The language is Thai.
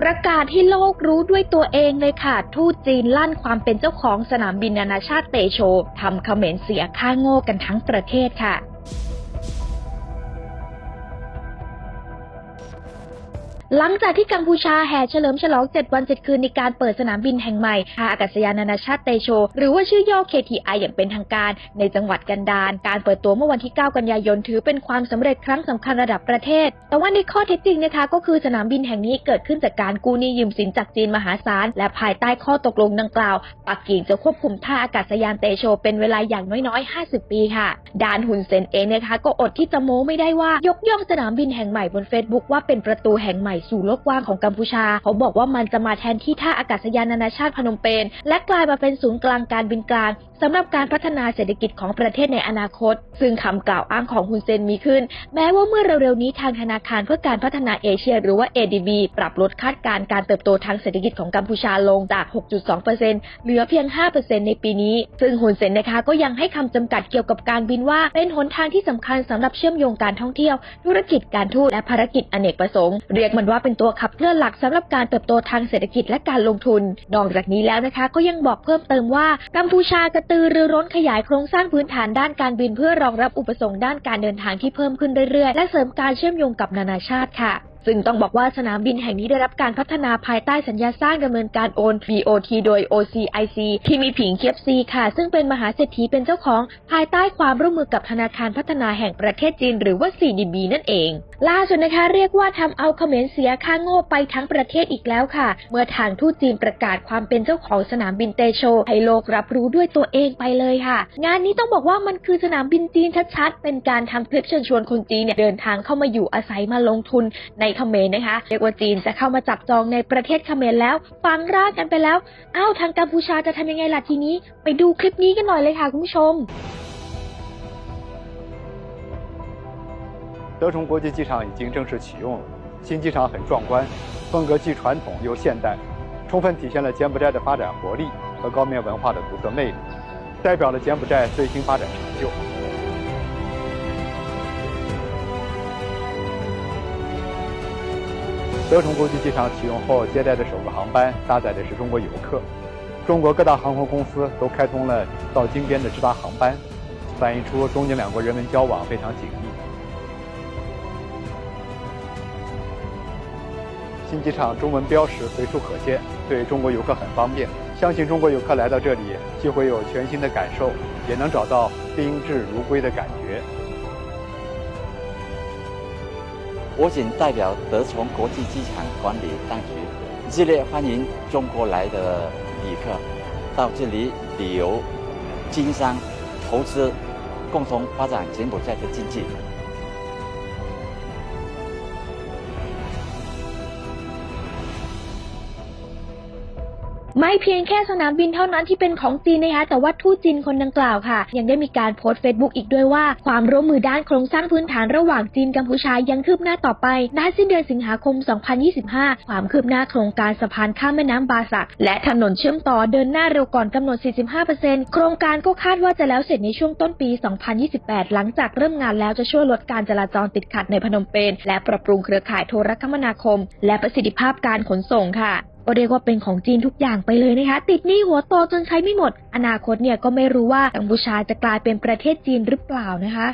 ประกาศให้โลกรู้ด้วยตัวเองเลยค่ะ ทูตจีนลั่นความเป็นเจ้าของสนามบินนานาชาติเตโชทำเขมรเสียค่าโง่กันทั้งประเทศค่ะ หลังจากที่กัมพูชาแห่เฉลิมฉลอง 7 วัน 7 คืนในการเปิดสนามบินแห่งใหม่ท่าอากาศยานนานาชาติเตโช หรือว่าชื่อย่อ KTI อย่างเป็นทางการ ในจังหวัดกันดาร การเปิดตัวเมื่อวันที่ 9 กันยายนถือเป็นความสำเร็จครั้งสำคัญระดับประเทศ แต่ว่าในข้อเท็จจริงนะคะก็คือสนามบินแห่งนี้เกิดขึ้นจากการกู้หนี้ยืมสินจากจีนมหาศาล และภายใต้ข้อตกลงดังกล่าว ปักกิ่งจะควบคุมท่าอากาศยานเตโช เป็นเวลาอย่างน้อยๆ 50 ปีค่ะ ดานฮุนเซนเองนะคะก็อดที่จะโม้ไม่ได้ว่ายกย่องสนามบินแห่งใหม่บน Facebook ว่าเป็นประตูแห่งใหม่สู่โลกกว้างของกัมพูชา เขาบอกว่ามันจะมาแทนที่ท่าอากาศยานนานาชาติพนมเปญและกลายมาเป็นศูนย์กลางการบินกลางสำหรับการพัฒนาเศรษฐกิจของประเทศในอนาคต ซึ่งคำกล่าวอ้างของฮุนเซนมีขึ้น แม้ว่าเมื่อเร็วๆนี้ทางธนาคารเพื่อการพัฒนาเอเชีย หรือว่า ADB ปรับลดคาดการณ์การเติบโตทางเศรษฐกิจของกัมพูชาลงจาก 6.2%เหลือเพียง 5%ในปีนี้ ซึ่งฮุนเซนนะคะก็ยังให้คำจำกัดเกี่ยวกับการบินว่า เป็นหนทางที่สำคัญสำหรับเชื่อมโยงการท่องเที่ยว ธุรกิจการทูตและภารกิจอเนกประสงค์เรียกมันว่าเป็นตัวขับเคลื่อนหลักสำหรับการเติบโตทางเศรษฐกิจและการลงทุน นอกจากนี้แล้วนะคะ ก็ยังบอกเพิ่มเติมว่ากัมพูชากระตือรือร้นขยายโครงสร้างพื้นฐานด้านการบินเพื่อรองรับอุปสงค์ด้านการเดินทางที่เพิ่มขึ้นเรื่อยๆ และเสริมการเชื่อมโยงกับนานาชาติค่ะซึ่งต้องบอกว่าสนามบินแห่งนี้ได้รับการพัฒนาภายใต้สัญญาสร้างดำเนินการโอน BOT โดย OCIC ที่มีผิงเคียบซีค่ะ ซึ่งเป็นมหาเศรษฐีเป็นเจ้าของ ภายใต้ความร่วมมือกับธนาคารพัฒนาแห่งประเทศจีน หรือว่า CDB นั่นเอง ล่าสุดนะคะเรียกว่าทำเอาเขมรเสียค่าโง่ไปทั้งประเทศอีกแล้วค่ะ เมื่อทางทูตจีนประกาศความเป็นเจ้าของสนามบินเตโชให้โลกรับรู้ด้วยตัวเองไปเลยค่ะ งานนี้ต้องบอกว่ามันคือสนามบินจีนชัดๆ เป็นการทำคลิปเชิญชวนคนจีนเนี่ยเดินทางเข้ามาอยู่อาศัยมาลงทุนในเขมรนะคะ เรียกว่าจีนจะเข้ามาจับจองในประเทศเขมรแล้วฟังร่างกันไปแล้วอ้าวทางกัมพูชาจะทำยังไงล่ะทีนี้ ไปดูคลิปนี้กันหน่อยเลยค่ะคุณผู้ชม 德崇国际机场已经正式启用了。新机场很壮观，风格既传统又现代，充分体现了柬埔寨的发展活力和高棉文化的独特魅力，代表了柬埔寨最新发展成就。德崇国际机场启用后接待的首个航班搭载的是中国游客，中国各大航空公司都开通了到金边的直达航班，反映出中柬两国人文交往非常紧密。新机场中文标识随处可见，对中国游客很方便。相信中国游客来到这里，既会有全新的感受，也能找到宾至如归的感觉。我谨代表德崇国际机场管理当局，热烈欢迎中国来的旅客到这里旅游、经商、投资，共同发展柬埔寨的经济。 ไม่เพียงแค่สนามบินเท่านั้นที่เป็นของจีนนะคะแต่ว่าทูตจีนคนดังกล่าวค่ะ ยังได้มีการโพสต์เฟซบุ๊กอีกด้วยว่า ความร่วมมือด้านโครงสร้างพื้นฐานระหว่างจีนกัมพูชายังคืบหน้าต่อไปด้านสิ้นเดือนสิงหาคม 2025 ความคืบหน้าโครงการสะพานข้ามแม่น้ำบาสัก และถนนเชื่อมต่อเดินหน้าเร็วก่อนกำหนด 45%โครงการก็คาดว่าจะแล้วเสร็จในช่วงต้นปี 2028 หลังจากเริ่มงานแล้วจะช่วยลดการจราจรติดขัดในพนมเปญและปรับปรุงเครือข่ายโทรคมนาคม และประสิทธิภาพการขนส่งค่ะ ก็เรียกว่าเป็นของจีนทุกอย่างไปเลยนะคะ ติดหนี้หัวโตจนใช้ไม่หมด อนาคตเนี่ยก็ไม่รู้ว่ากัมพูชาจะกลายเป็นประเทศจีนหรือเปล่านะคะ